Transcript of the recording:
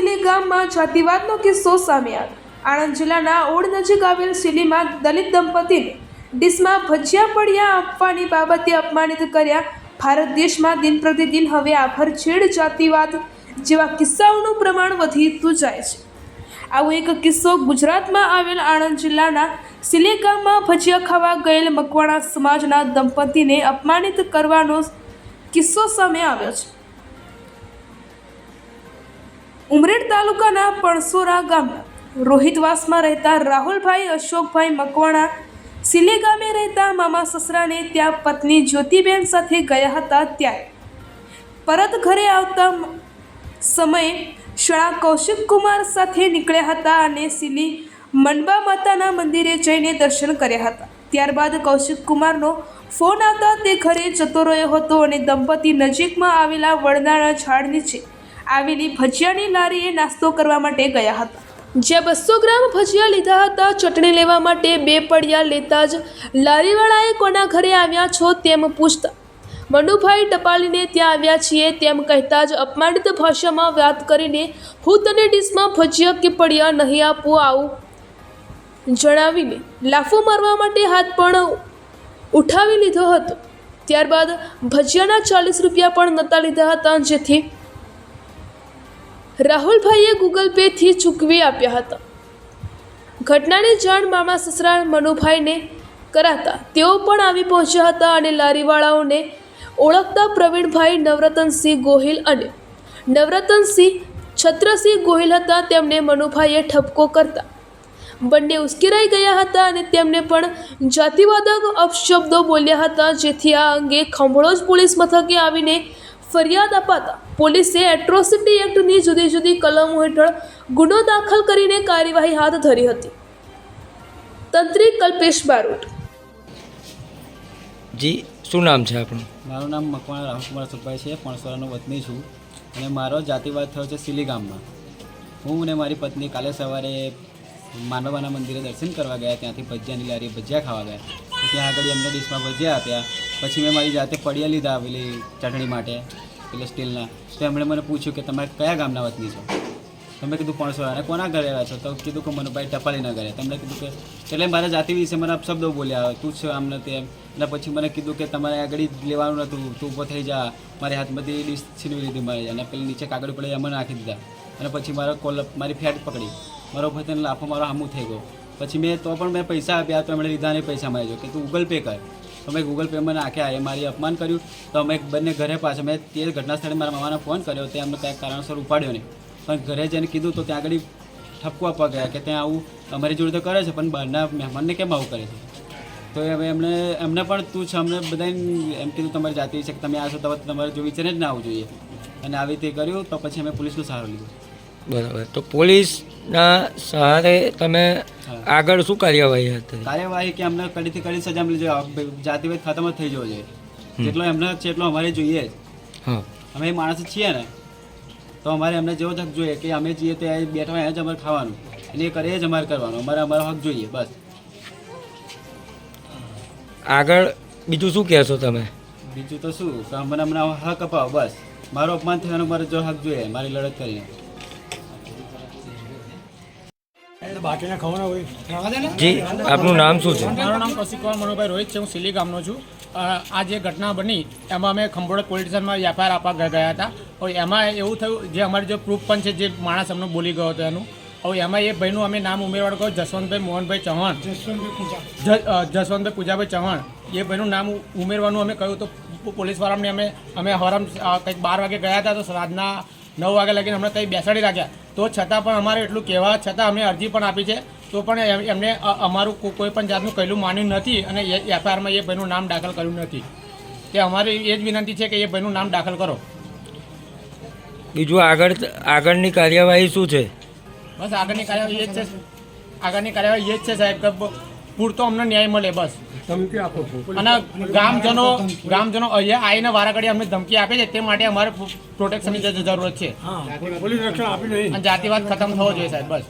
Silly ગામમાં જાતિવાદનો કિસ્સો સામે આવ્યો. આણંદ જિલ્લાના ઓડ નજીક આવેલ સિલીમાં દલિત દંપતીને ડીશમાં ભજીયા પડ્યા આપવાની બાબતે અપમાનિત કર્યા. ભારત દેશમાં દિન પ્રતિદિન હવે આભરછેડ જાતિવાદ જેવા કિસ્સાઓનું પ્રમાણ વધતું જાય છે. આવો એક કિસ્સો ગુજરાતમાં આવેલ આણંદ જિલ્લાના સિલી ગામમાં ભજીયા ખાવા ગયેલ મકવાણા સમાજના દંપતીને અપમાનિત કરવાનો કિસ્સો સામે આવ્યો છે. ઉમરેડ તાલુકાના પણસોરા ગામના રોહિતવાસમાં રહેતા રાહુલભાઈ, અશોકભાઈ મકવાણા, સિલે ગામે રહેતા મામા સસરાને ત્યાં પત્ની જ્યોતિબેન સાથે ગયા હતા ત્યારે. પરત ઘરે આવતા સમયે શણા કૌશિક કુમાર સાથે નીકળ્યા હતા અને સિલી મનબા માતાના મંદિરે જઈને દર્શન કર્યા હતા. ત્યારબાદ કૌશિક કુમારનો ફોન આવતા તે ઘરે જતો રહ્યો હતો અને દંપતી નજીકમાં આવેલા વડનાળા ઝાડ નીચે આવેલી ભજીયાની લારીએ નાસ્તો કરવા માટે ગયા હતા. જ્યાં બસો ગ્રામ ભજીયા લીધા હતા. ચટણી લેવા માટે બે પડિયા લેતા જ લારીવાળાએ કોના ઘરે આવ્યા છો તેમ પૂછતા. મનુભાઈ ટપાલીને ત્યાં આવ્યા છીએ તેમ કહેતા જ અપમાનિત ભાષામાં વાત કરીને, હું તને ડીશમાં ભજીયા કે પડિયા નહીં આપું, આવું. જણાવીને લાફો મારવા માટે હાથ પણ ઉઠાવી લીધો હતો. ત્યારબાદ ભજીયાના ચાલીસ રૂપિયા પણ નહોતા લીધા હતા, જેથી રાહુલભાઈએ ગૂગલ પેથી ચૂકવી આપ્યા હતા. ઘટનાની જાણ મામા સસરા મનુભાઈને કરાતા તેઓ પણ આવી પહોંચ્યા હતા અને લારીવાળાઓને ઓળખતા પ્રવીણભાઈ નવરતનસિંહ ગોહિલ અને નવરતનસિંહ છત્રસિંહ ગોહિલ હતા. તેમને મનુભાઈએ ઠપકો કરતા બંને ઉશ્કેરાઈ ગયા હતા અને તેમને પણ જાતિવાદક અપશબ્દો બોલ્યા હતા. જેથી આ અંગે ખંભળોજ પોલીસ મથકે આવીને ફરિયાદ અપાતા પોલીસે એટ્રોસિટી એક્ટની જુદી જુદી કલમો હેઠળ ગુનો દાખલ કરીને કાર્યવાહી હાથ ધરી હતી. તંત્રી કલ્પેશ બારોટ. જી શું નામ છે આપણું મારું નામ મકવાણા રાહુલકુમાર સુભાઈ છે પણસોરાનો વતની છું અને મારો જાતિવાદ થયો છે સિલી ગામમાં. હું અને મારી પત્ની કાલે સવારે માનવાના મંદિરે દર્શન કરવા ગયા ત્યાંથી ભજીયાની લારી ભજીયા ખાવા ગયા. ત્યાં આગળ એમને ડીશમાં ભજીયા આપ્યા. પછી મેં મારી જાતે પડિયા લીધા આવેલી ચટણી માટે. એટલે સ્ટીલના તો એમણે મને પૂછ્યું કે તમે કયા ગામના વતની છો? તમે કીધું પણસોરા અને કોના ઘરે આવ્યા છો? તો કીધું કે મને ભાઈ ટપાલીના ઘરે. તમને કીધું કે, એટલે મારા જાતિ વિશે મને અપશબ્દો બોલ્યા તું છે આમ નથી તેમ એટલે પછી મને કીધું કે, તમારે આગળ લેવાનું નહોતું તું ઊભો થઈ જા. મારી હાથમાંથી ડીશ છીનવી લીધી મારી. અને પેલી નીચે કાગળ પડે એમાં નાખી દીધા. અને પછી મારો કોલ મારી ફેટ પકડી. મારો ભાઈ લાફો મારો હામું થઈ ગયો. પછી મેં, તો પણ મેં પૈસા આપ્યા તો એમણે લીધા નહીં પૈસા મારી કે તું ગૂગલ પે કર. તો મેં ગૂગલ પેમાં નાખ્યા એ મારી અપમાન કર્યું. તો અમે બંને ઘરે પાછા, મેં તે ઘટના સ્થળે મારા મામાને ફોન કર્યો. તે અમને ત્યાં કારણસર ઉપાડ્યો નહીં. પણ ઘરે જઈને કીધું તો ત્યાં આગળ ઠપકો આપવા ગયા કે ત્યાં આવું અમારી જોડે તો કરે છે, પણ બહારના મહેમાનને કેમ આવું કરે છે? તો હવે એમણે એમને પણ તું છે, અમને બધાને એમ કીધું, તમારી જાતિ છે કે તમે આ છો, તો તમારે જો વિચારે જ ના આવવું જોઈએ. અને આવી રીતે કર્યું, તો પછી અમે પોલીસનો સહારો લીધો. બરાબર. તો પોલીસના સહારે તમે આગળ શું કાર્યવાહી હતી કાર્યવાહી કે અમને કડીથી કડી સજા મળી જોઈએ જાતિભેદ ખતમ જ થઈ જવો જોઈએ જેટલો એમને છે એટલો અમારે જોઈએ જ. અમે એ માણસ છીએ ને તો અમારે એમને જેવો જ હક જોઈએ કે અમે જઈએ તો એ બેઠા હોય જ અમારે ખાવાનું. અને એ કરે જ અમારે કરવાનું. અમારે અમારો હક જોઈએ બસ. આગળ બીજું શું કહેશો તમે? બીજું તો શું? કે અમને હમણાં હક અપાવો બસ. મારો અપમાન થવાનો મારે જો હક જોઈએ મારી લડત કરીને. જી આપનું નામ શું છે? મારું નામ કૌશિકુમાર મનોભાઈ રોહિત છે હું સિલી ગામનો છું. આ જે ઘટના બની એમાં અમે ખંભોળા પોલીસ સ્ટેશનમાં એફઆઈઆર આપવા ગયા હતા. હવે એમાં એવું થયું જે અમારી જે પ્રૂફ પણ છે જે માણસ અમને બોલી ગયો હતો એનું. હવે એમાં એ ભાઈનું અમે નામ ઉમેરવાનું કહ્યું જસવંતભાઈ મોહનભાઈ ચૌહાણ. જસવંતભાઈ પૂજાભાઈ ચૌહાણ. એ ભાઈનું નામ ઉમેરવાનું અમે કહ્યું તો પોલીસવાળાને અમે અમે હરામ કંઈક બાર વાગે ગયા હતા તો રાતના નવ વાગે લગીને અમને કંઈ બેસાડી રાખ્યા. તો છતાં પણ અમારે એટલું કહેવા છતાં અમે અરજી પણ આપી છે. તો પણ એમણે એમને અમારું કોઈ પણ જાતનું કહેલું માન્યું નથી અને એફઆઈઆરમાં એ ભાઈનું નામ દાખલ કર્યું નથી. તે અમારી એ જ વિનંતી છે કે એ ભાઈનું નામ દાખલ કરો. બીજું આગળ આગળની કાર્યવાહી શું છે? બસ આગળની કાર્યવાહી એ જ છે. આગળની કાર્યવાહી એ જ છે સાહેબ કે પૂરતો અમને ન્યાય મળે બસ. અને ગામજનો ગામજનો અહીંયા આવીને વારાઘડી અમને ધમકી આપે છે તે માટે અમારે પ્રોટેક્શનની જરૂરત છે. અને જાતિવાદ ખતમ થવો જોઈએ સાહેબ બસ.